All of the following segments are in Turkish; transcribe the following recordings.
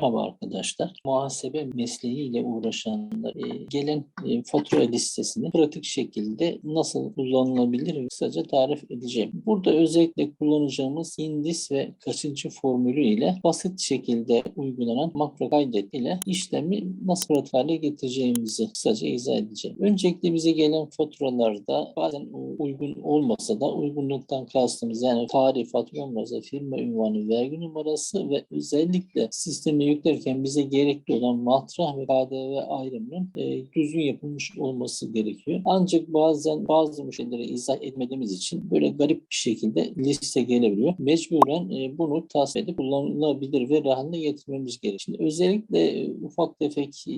Merhaba arkadaşlar. Muhasebe mesleğiyle uğraşanlar e, gelen e, fatura listesini pratik şekilde nasıl kullanılabilir kısaca tarif edeceğim. Burada özellikle kullanacağımız indis ve kaçıncı formülü ile basit şekilde uygulanan makro kaydet ile işlemi nasıl pratik hale getireceğimizi kısaca izah edeceğim. Öncelikle bize gelen faturalarda bazen uygun olmasa da uygunluktan kastımız yani tarih, fatura numarası, firma ünvanı, vergi numarası ve özellikle sistemi yüklerken bize gerekli olan matrah ve KDV ayrımının e, düzgün yapılmış olması gerekiyor. Ancak bazen bazı müşterilere izah etmediğimiz için böyle garip bir şekilde liste gelebiliyor. Mecburen e, bunu tasvip edip kullanılabilir ve haline getirmemiz gerekiyor. Özellikle e, ufak tefek e,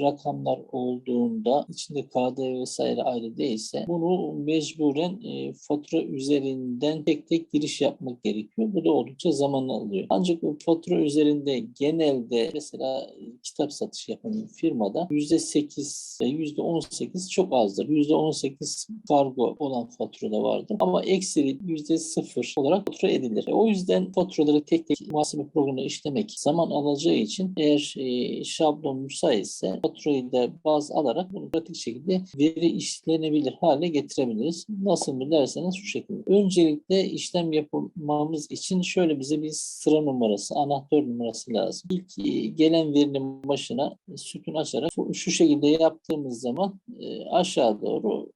rakamlar olduğunda içinde KDV vesaire ayrı değilse bunu mecburen e, fatura üzerinden tek tek giriş yapmak gerekiyor. Bu da oldukça zaman alıyor. Ancak fatura üzerinde genelde mesela e, kitap satışı yapan bir firmada %8 ve %18 çok azdır. %18 kargo olan fatura da vardır. Ama ekseri %0 olarak fatura edilir. E, o yüzden faturaları tek tek muhasebe programına işlemek zaman alacağı için eğer e, şablon müsaitse faturayı da baz alarak bunu pratik şekilde veri işlenebilir hale getirebiliriz. Nasıl mı derseniz şu şekilde. Öncelikle işlem yapmamız için şöyle bize bir sıra numarası, anahtar numarası lazım. İlk e, gelen verinin başına sütun açarak şu şekilde yaptığımız zaman e, aşağı doğru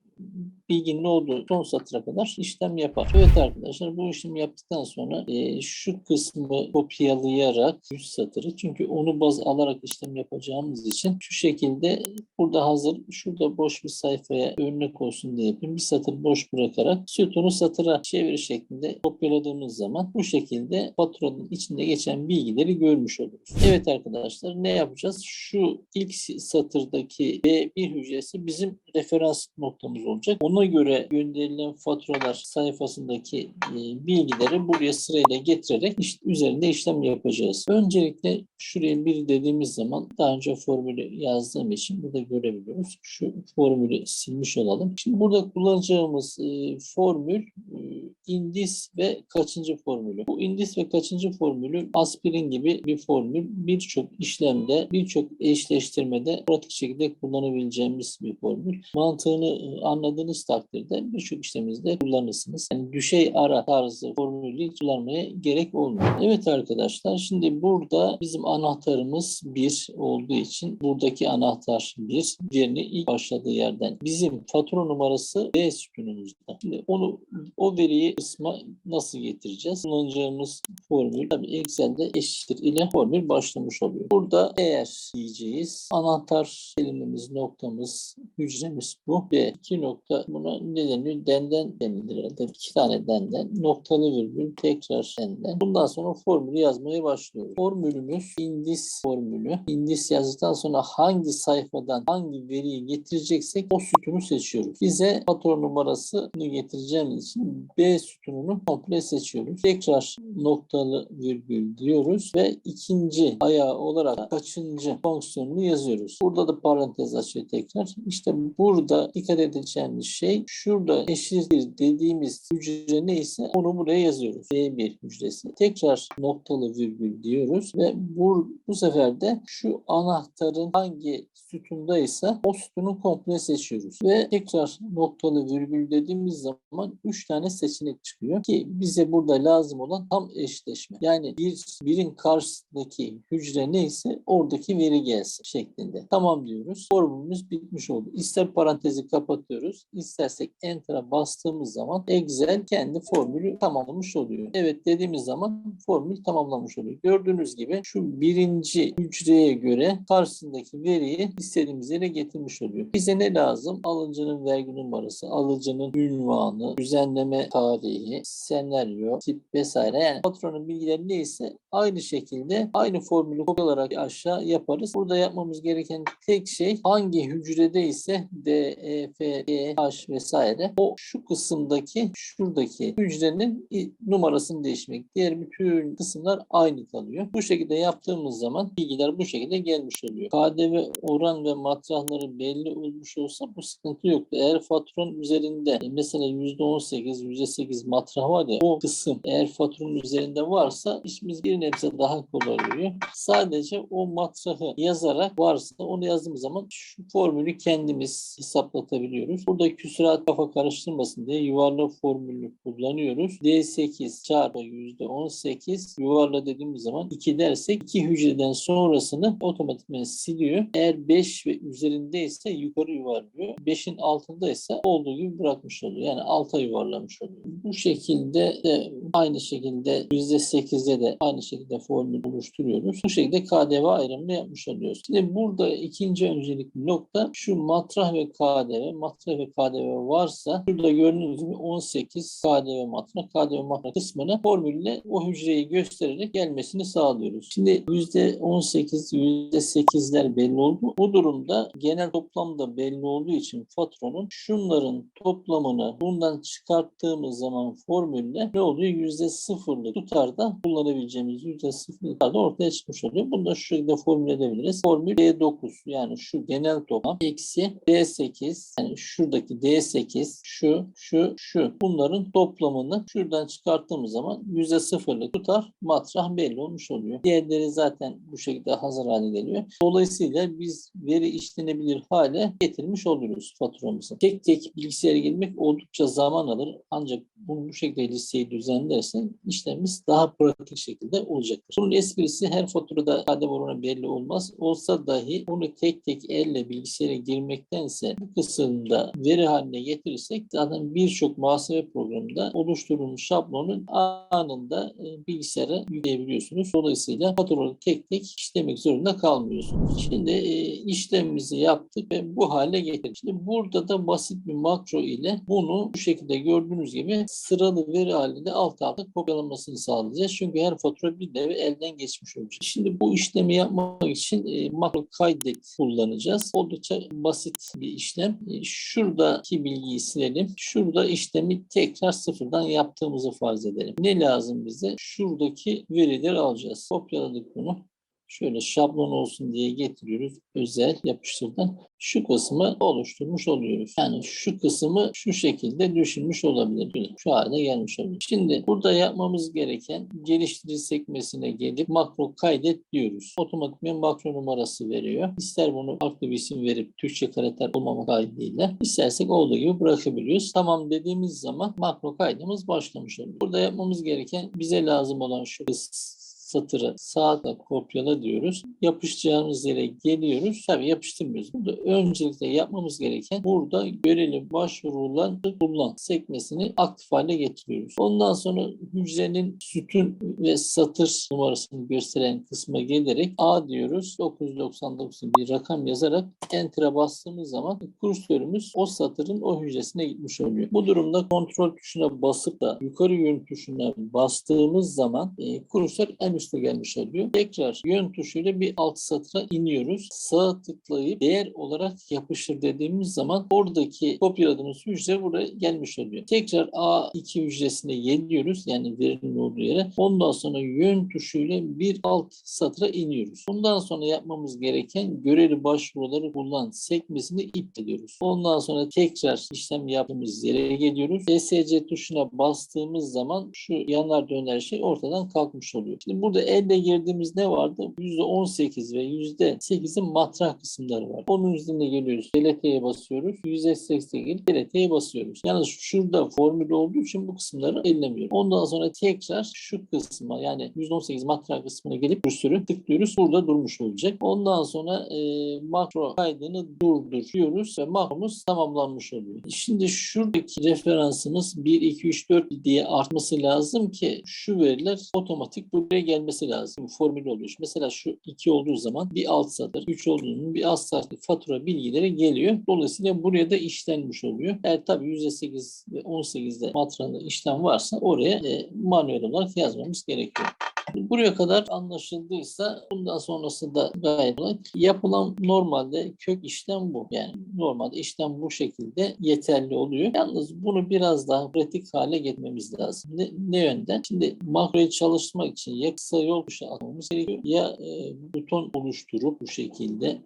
bilginin olduğu son satıra kadar işlem yapar. Evet arkadaşlar bu işlemi yaptıktan sonra e, şu kısmı kopyalayarak üst satırı çünkü onu baz alarak işlem yapacağımız için şu şekilde burada hazır şurada boş bir sayfaya örnek olsun diye yapayım. Bir satır boş bırakarak sütunu satıra çeviri şeklinde kopyaladığımız zaman bu şekilde faturanın içinde geçen bilgileri görmüş oluruz. Evet arkadaşlar ne yapacağız? Şu ilk satırdaki B1 hücresi bizim referans noktamız olacak. Ona göre gönderilen faturalar sayfasındaki e, bilgileri buraya sırayla getirerek işte üzerinde işlem yapacağız. Öncelikle şuraya bir dediğimiz zaman daha önce formülü yazdığım için burada görebiliyoruz. Şu formülü silmiş olalım. Şimdi burada kullanacağımız e, formül e, indis ve kaçıncı formülü. Bu indis ve kaçıncı formülü aspirin gibi bir formül birçok işlemde, birçok eşleştirmede pratik şekilde kullanabileceğimiz bir formül. Mantığını e, anladığınız takdirde birçok işlemimizde kullanırsınız. Yani düşey ara tarzı formülü kullanmaya gerek olmuyor. Evet arkadaşlar şimdi burada bizim anahtarımız 1 olduğu için buradaki anahtar 1. Diğerini ilk başladığı yerden. Bizim fatura numarası B sütunumuzda. Şimdi onu o veriyi kısma nasıl getireceğiz? Kullanacağımız formül tabii Excel'de eşittir ile formül başlamış oluyor. Burada eğer diyeceğiz anahtar kelimemiz noktamız hücremiz bu. B 2 nokta buna ne deniyor? Denden denilir herhalde. İki tane denden. Noktalı virgül tekrar denden. Bundan sonra formülü yazmaya başlıyoruz. Formülümüz indis formülü. Indis yazdıktan sonra hangi sayfadan hangi veriyi getireceksek o sütunu seçiyoruz. Bize fatura numarasını getireceğimiz için B sütununu komple seçiyoruz. Tekrar noktalı virgül diyoruz ve ikinci ayağı olarak kaçıncı fonksiyonunu yazıyoruz. Burada da parantez açıyor tekrar. İşte burada dikkat edeceğimiz şey şurada eşittir dediğimiz hücre neyse onu buraya yazıyoruz. B1 hücresi. Tekrar noktalı virgül diyoruz ve bu, bu sefer de şu anahtarın hangi sütundaysa o sütunu komple seçiyoruz. Ve tekrar noktalı virgül dediğimiz zaman 3 tane seçenek çıkıyor ki bize burada lazım olan tam eşleşme. Yani bir birin karşısındaki hücre neyse oradaki veri gelsin şeklinde. Tamam diyoruz. Formülümüz bitmiş oldu. İster parantezi kapatıyoruz, istersek Enter'a bastığımız zaman Excel kendi formülü tamamlamış oluyor. Evet dediğimiz zaman formül tamamlamış oluyor. Gördüğünüz gibi şu birinci hücreye göre karşısındaki veriyi istediğimiz yere getirmiş oluyor. Bize ne lazım? Alıcının vergi numarası, alıcının ünvanı, düzenleme tarihi, senaryo, tip vesaire. Yani patronun bilgileri neyse aynı şekilde aynı formülü kopyalarak aşağı yaparız. Burada yapmamız gereken tek şey hangi hücrede ise D, E, F, G, H vesaire. O şu kısımdaki şuradaki hücrenin numarasını değişmek. Diğer bütün kısımlar aynı kalıyor. Bu şekilde yaptığımız zaman bilgiler bu şekilde gelmiş oluyor. KDV oran ve matrahları belli olmuş olsa bu sıkıntı yoktu. Eğer faturanın üzerinde e, mesela %18, %8 matrah var ya o kısım eğer faturanın üzerinde varsa işimiz bir nebze daha kolay oluyor. Sadece o matrahı yazarak varsa onu yazdığımız zaman şu formülü kendimiz hesaplatabiliyoruz. Burada küsurat kafa karıştırmasın diye yuvarlak formülü kullanıyoruz. D8 çarpı %18 yuvarla dediğimiz zaman 2 dersek 2 hücreden sonrasını otomatikman siliyor. Eğer 5 ve üzerindeyse yukarı yuvarlıyor. 5'in altındaysa olduğu gibi bırakmış oluyor. Yani alta yuvarlamış oluyor. Bu şekilde de aynı şekilde %8'de de aynı şekilde formül oluşturuyoruz. Bu şekilde KDV ayrımını yapmış oluyoruz. Şimdi burada ikinci öncelikli nokta şu matrah ve KDV. Matrah ve KDV varsa şurada gördüğünüz gibi 18 KDV matrah, KDV matrah kısmını formülle o hücreyi göstererek gelmesini sağlıyoruz. Şimdi %18, %8'ler belli oldu. Bu durumda genel toplamda belli olduğu için patronun şunların toplamını bundan çıkarttığımız zaman formülle ne oluyor? Yüzde sıfırlı tutarda kullanabileceğimiz yüzde sıfırlı tutarda ortaya çıkmış oluyor. Bunu da şu şekilde formüle edebiliriz. Formül D9 yani şu genel toplam eksi D8 yani şuradaki D8 şu şu şu bunların toplamını şuradan çıkarttığımız zaman yüzde sıfırlı tutar matrah belli olmuş oluyor. Diğerleri zaten bu şekilde hazır hale geliyor. Dolayısıyla biz veri işlenebilir hale getirmiş oluyoruz faturamızı. Tek tek bilgisayara girmek oldukça zaman alır. Ancak bunu bu şekilde listeyi düzenlersen işlemimiz daha pratik şekilde olacaktır. Bunun esprisi her faturada kadem oranı belli olmaz. Olsa dahi onu tek tek elle bilgisayara girmektense bu kısımda veri haline getirirsek zaten birçok muhasebe programında oluşturulmuş şablonun anında e, bilgisayara yükleyebiliyorsunuz. Dolayısıyla faturaları tek tek işlemek zorunda kalmıyorsunuz. Şimdi e, işlemimizi yaptık ve bu hale getirdik. Şimdi burada da basit bir makro ile bunu bu şekilde gördüğünüz gibi sıralı veri halinde alt alta kopyalanmasını sağlayacağız. Çünkü her fatura bir nevi elden geçmiş olacak. Şimdi bu işlemi yapmak için e, makro kaydet kullanacağız. Oldukça basit bir işlem. E, şuradaki bilgiyi silelim. Şurada işlemi tekrar sıfırdan yaptığımızı farz edelim. Ne lazım bize? Şuradaki verileri alacağız. Kopyaladık bunu şöyle şablon olsun diye getiriyoruz. Özel yapıştırdan şu kısmı oluşturmuş oluyoruz. Yani şu kısmı şu şekilde düşünmüş olabilir. Şu hale gelmiş oluyor. Şimdi burada yapmamız gereken geliştirici sekmesine gelip makro kaydet diyoruz. Otomatikman makro numarası veriyor. İster bunu farklı bir isim verip Türkçe karakter olmama kaydıyla istersek olduğu gibi bırakabiliyoruz. Tamam dediğimiz zaman makro kaydımız başlamış oluyor. Burada yapmamız gereken bize lazım olan şu kısmı satırı sağda kopyala diyoruz. Yapışacağımız yere geliyoruz. Tabii yapıştırmıyoruz. Burada öncelikle yapmamız gereken burada görelim başvurulan kullan sekmesini aktif hale getiriyoruz. Ondan sonra hücrenin sütun ve satır numarasını gösteren kısma gelerek A diyoruz. 999 bir rakam yazarak Enter'a bastığımız zaman kursörümüz o satırın o hücresine gitmiş oluyor. Bu durumda kontrol tuşuna basıp da yukarı yön tuşuna bastığımız zaman e, kursör en üste gelmiş oluyor. Tekrar yön tuşuyla bir alt satıra iniyoruz. Sağ tıklayıp değer olarak yapıştır dediğimiz zaman oradaki kopyaladığımız hücre buraya gelmiş oluyor. Tekrar A2 hücresine geliyoruz. Yani verinin olduğu yere. Ondan sonra yön tuşuyla bir alt satıra iniyoruz. Bundan sonra yapmamız gereken göreli başvuruları kullan sekmesini ipteliyoruz. Ondan sonra tekrar işlem yaptığımız yere geliyoruz. ESC tuşuna bastığımız zaman şu yanar döner şey ortadan kalkmış oluyor. Şimdi bu Burada elle girdiğimiz ne vardı? %18 ve %8'in matrah kısımları var. Onun üzerine geliyoruz. DLT'ye basıyoruz. %88 DLT'ye basıyoruz. Yalnız şurada formül olduğu için bu kısımları ellemiyorum. Ondan sonra tekrar şu kısma yani %18 matrah kısmına gelip kursörü tıklıyoruz. Burada durmuş olacak. Ondan sonra e, makro kaydını durduruyoruz ve makromuz tamamlanmış oluyor. Şimdi şuradaki referansımız 1, 2, 3, 4 diye artması lazım ki şu veriler otomatik buraya gelmesi gelmesi lazım. Formül oluyor. Mesela şu 2 olduğu zaman bir alt satır, 3 olduğunun bir alt satır fatura bilgileri geliyor. Dolayısıyla buraya da işlenmiş oluyor. Eğer tabii %8 ve 18'de matranda işlem varsa oraya e, manuel olarak yazmamız gerekiyor. Buraya kadar anlaşıldıysa bundan sonrası da gayet kolay. Yapılan normalde kök işlem bu. Yani normalde işlem bu şekilde yeterli oluyor. Yalnız bunu biraz daha pratik hale getirmemiz lazım. Ne, ne yönden? Şimdi makroyu çalıştırmak için ya kısa yol tuşu atmamız gerekiyor ya e, buton oluşturup bu şekilde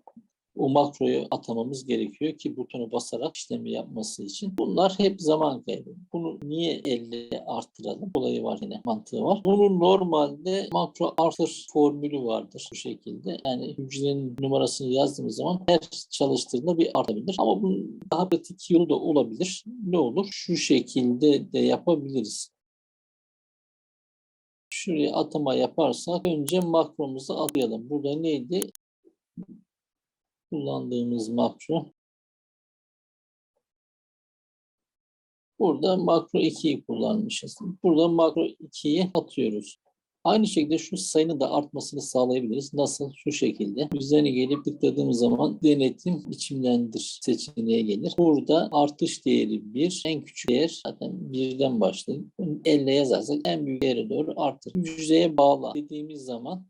o makroyu atamamız gerekiyor ki butonu basarak işlemi yapması için. Bunlar hep zaman kaybı. Bunu niye 50 arttıralım? Olayı var yine mantığı var. Bunun normalde makro artır formülü vardır bu şekilde. Yani hücrenin numarasını yazdığımız zaman her çalıştığında bir artabilir. Ama bunun daha pratik yolu da olabilir. Ne olur? Şu şekilde de yapabiliriz şuraya atama yaparsak önce makromuzu atayalım. Burada neydi? Kullandığımız makro. Burada makro 2'yi kullanmışız. Burada makro 2'yi atıyoruz. Aynı şekilde şu sayının da artmasını sağlayabiliriz. Nasıl? Şu şekilde. Üzerine gelip tıkladığımız zaman denetim biçimlendir seçeneğe gelir. Burada artış değeri 1. En küçük değer zaten 1'den başlayıp 50 yazarsak en büyük değere doğru artır. Hücreye bağla dediğimiz zaman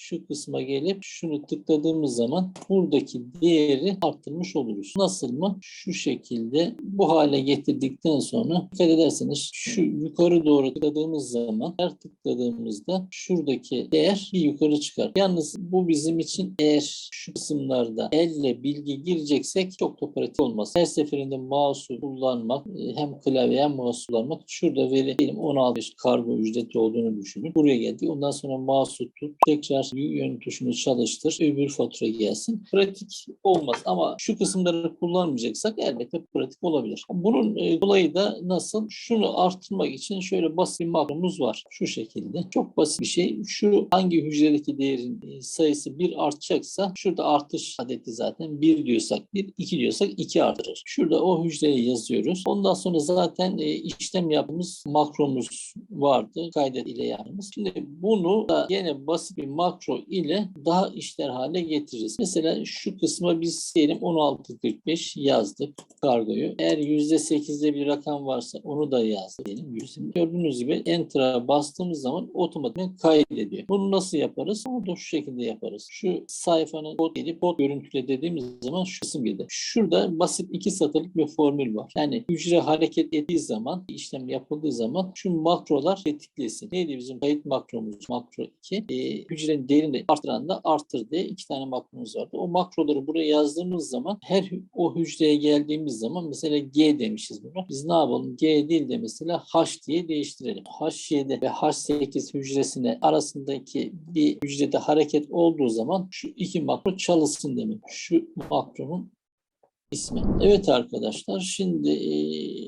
şu kısma gelip şunu tıkladığımız zaman buradaki değeri arttırmış oluruz. Nasıl mı? Şu şekilde bu hale getirdikten sonra dikkat ederseniz şu yukarı doğru tıkladığımız zaman her tıkladığımızda şuradaki değer bir yukarı çıkar. Yalnız bu bizim için eğer şu kısımlarda elle bilgi gireceksek çok da pratik olmaz. Her seferinde mouse'u kullanmak e, hem klavye hem mouse kullanmak şurada veri diyelim 16 kargo ücreti olduğunu düşünün. Buraya geldi. Ondan sonra mouse'u tut tekrar yön tuşunu çalıştır, öbür fatura gelsin. Pratik olmaz ama şu kısımları kullanmayacaksak elbette pratik olabilir. Bunun e, kolayı da nasıl? Şunu arttırmak için şöyle basit bir makromuz var. Şu şekilde. Çok basit bir şey. Şu hangi hücredeki değerin e, sayısı bir artacaksa şurada artış adeti zaten bir diyorsak bir, iki diyorsak iki artırır. Şurada o hücreye yazıyoruz. Ondan sonra zaten e, işlem yapımız makromuz vardı. Kaydet ile yaptığımız. Şimdi bunu da yine basit bir makro makro ile daha işler hale getiririz. Mesela şu kısma biz diyelim 16.45 yazdık kargoyu. Eğer %8'de bir rakam varsa onu da yazdık diyelim. Gördüğünüz gibi Enter'a bastığımız zaman otomatikman kaydediyor. Bunu nasıl yaparız? Onu da şu şekilde yaparız. Şu sayfanın kod gelip kod görüntüle dediğimiz zaman şu kısım girdi. Şurada basit iki satırlık bir formül var. Yani hücre hareket ettiği zaman, işlem yapıldığı zaman şu makrolar tetiklesin. Neydi bizim kayıt makromuz? Makro 2. Ee, hücrenin değerini arttıran da arttır diye iki tane makromuz vardı. O makroları buraya yazdığımız zaman her o hücreye geldiğimiz zaman mesela G demişiz buna. Biz ne yapalım? G değil de mesela H diye değiştirelim. H7 ve H8 hücresine arasındaki bir hücrede hareket olduğu zaman şu iki makro çalışsın demek. Şu makronun ismi. Evet arkadaşlar şimdi e,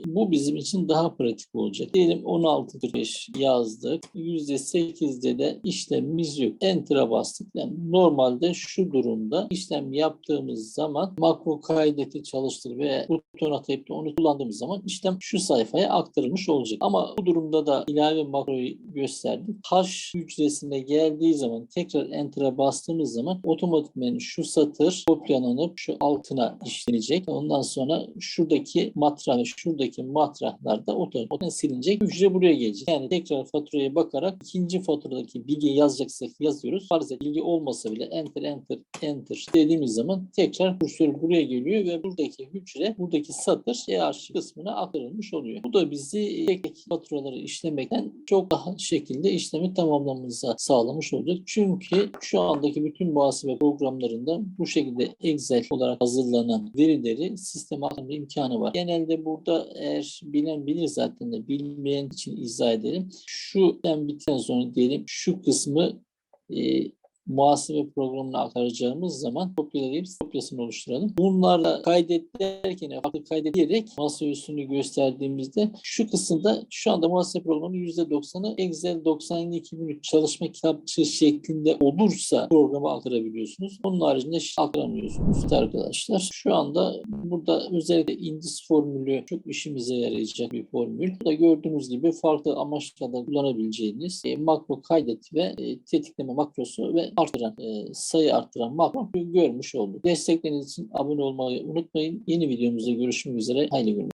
bu bizim için daha pratik olacak. Diyelim 16.5 yazdık. %8'de de işlemimiz yok. Enter'a bastık. Yani normalde şu durumda işlem yaptığımız zaman makro kaydeti çalıştır ve buton atayıp da onu kullandığımız zaman işlem şu sayfaya aktarılmış olacak. Ama bu durumda da ilave makroyu gösterdik. H hücresine geldiği zaman tekrar Enter'a bastığımız zaman otomatikmen şu satır kopyalanıp şu altına işlenecek silinecek. Ondan sonra şuradaki matrah ve şuradaki matrahlar da otomatikten silinecek. Hücre buraya gelecek. Yani tekrar faturaya bakarak ikinci faturadaki bilgiyi yazacaksak yazıyoruz. Farz et bilgi olmasa bile enter enter enter dediğimiz zaman tekrar kursör buraya geliyor ve buradaki hücre buradaki satır EARŞ kısmına aktarılmış oluyor. Bu da bizi tek tek faturaları işlemekten çok daha şekilde işlemi tamamlamamıza sağlamış olacak. Çünkü şu andaki bütün muhasebe programlarında bu şekilde Excel olarak hazırlanan veri verileri sisteme aktarma imkanı var. Genelde burada eğer bilen bilir zaten de bilmeyen için izah edelim. Şu bittikten sonra diyelim şu kısmı e, muhasebe programına aktaracağımız zaman kopyalayıp kopyasını oluşturalım. Bunlarla kaydet derken farklı kaydet diyerek masa üstünü gösterdiğimizde şu kısımda şu anda muhasebe programının %90'ı Excel 97 2003 çalışma kitapçığı şeklinde olursa programa aktarabiliyorsunuz. Onun haricinde aktaramıyorsunuz arkadaşlar. Şu anda burada özellikle indis formülü çok işimize yarayacak bir formül. Burada gördüğünüz gibi farklı amaçlarda kullanabileceğiniz e, makro kaydet ve e, tetikleme makrosu ve arttıran, e, sayı arttıran makro görmüş olduk. Destekleriniz için abone olmayı unutmayın. Yeni videomuzda görüşmek üzere. Hayırlı günler.